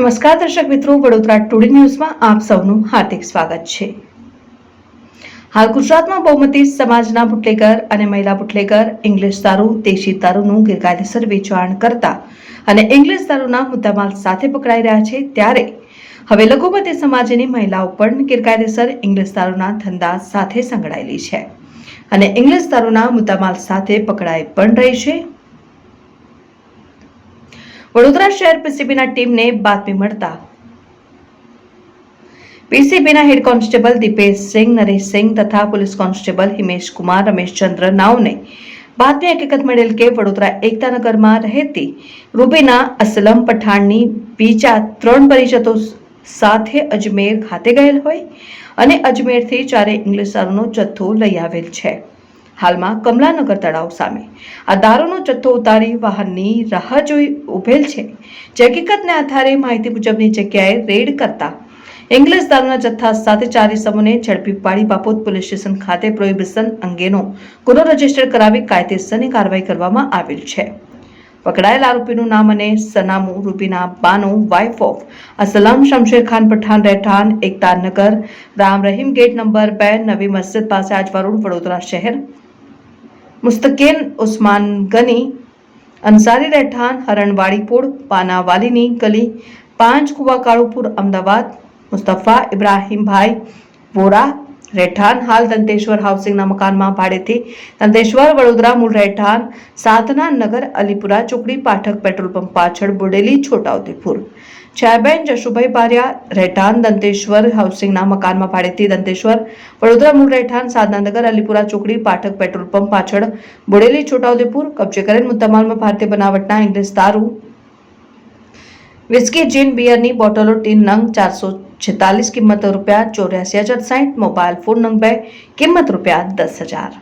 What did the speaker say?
નમસ્કાર, દર્શક મિત્રો. વડોદરા ટુડે ન્યૂઝમાં આપ સૌનું હાર્દિક સ્વાગત છે. હાલ ગુજરાતમાં બહુમતી સમાજના બુટલેગર અને મહિલા બુટલેગર, ઇંગ્લિશ દારૂ, દેશી દારૂનું ગેરકાયદેસર વેચાણ કરતા અને ઇંગ્લિશ દારૂના મુદ્દામાલ સાથે પકડાઈ રહ્યા છે ત્યારે હવે લઘુમતી સમાજની મહિલાઓ પણ ગેરકાયદેસર ઇંગ્લિશ દારૂના ધંધા સાથે સંકળાયેલી છે. અને ઇંગ્લિશ દારૂના મુદ્દામાલ સાથે પકડાઈ પણ રહી છે. વડોદરા શહેર પીસીબીના ટીમને બાતમી મળતા. પીસીબીના હેડ કોન્સ્ટેબલ દીપેશ સિંહ, નરેશ સિંહ તથા પોલીસ કોન્સ્ટેબલ હિમેશ કુમાર રમેશચંદ્ર નાવને બાતમી હકીકત મળેલ કે વડોદરા એકતાનગરમાં રહેતી રૂબીના અસલમ પઠાણની બીજા ત્રણ પરિષદો સાથે અજમેર ખાતે ગયેલ હોય અને અજમેરથી ચારે ઇંગ્લિશ સારોનો જથ્થો લઈ આવેલ છે. હાલમાં કમલાનગર તળાવ સામે. આ દારૂનો જથ્થો ઉતારી વાહનની રાહ જોઈ ઉભેલ છે. જે આધારે માહિતી મુજબની જગ્યાએ રેડ કરતા ઇંગ્લિશ દારૂના જથ્થા સાથે ચાર ઇસમોને ઝડપી પાડી બાપોદ પોલીસ સ્ટેશન ખાતે પ્રોહિબિશન અંગેનો ગુનો રજિસ્ટર કરાવી કાયદેસરની કાર્યવાહી કરવામાં આવેલ છે. પકડાયેલ આરોપીનું નામ અને સનામું રૂપીના બાનો વાઇફ ઓફ અસલમ શમશેર ખાન પઠાણ રહેઠાણ એકતાનગર રામ રહીમ ગેટ નંબર બે, નવી મસ્જિદ પાસે આજવા રોડ વડોદરા શહેર મુસ્તકેન ઉસ્માન ગની, અંસારી રહેઠાણ હરણવાડીપુર પાનાવાલીની ગલી, પાંચ કુવા કાળુપુર, અમદાવાદ, મુસ્તફા ઇબ્રાહીમભાઈ વોરા રહેઠાણ, હાલ દંતેશ્વર હાઉસિંગના મકાનમાં ભાડેથી દંતેશ્વર વડોદરા મૂળ રહેઠાણ, સાધના નગર, અલીપુરા ચોકડી પાઠક પેટ્રોલ પંપ પાછળ બુડેલી છોટાઉદેપુર. છાયાબેન જશુભાઈ બારિયા રહેઠાણ દંતેશ્વર હાઉસિંગના મકાનમાં ભાડેથી દંતેશ્વર વડોદરા મૂળ રહેઠાણ સાધનાનગર અલીપુરા ચોકડી, પાઠક પેટ્રોલ પંપ પાછળ, બોડેલી, છોટાઉદેપુર, કબજે કરેલ મુદ્દામાલમાં ભારતીય બનાવટના ઇંગ્લિશ દારૂ, વિસ્કી જીન બિયરની બોટલો, ટીન, નંગ, ચારસો છેતાલીસ કિંમત રૂપિયા, ચોર્યાસી હજાર સાઠ મોબાઈલ ફોન નંગ બે, કિંમત રૂપિયા દસ હજાર.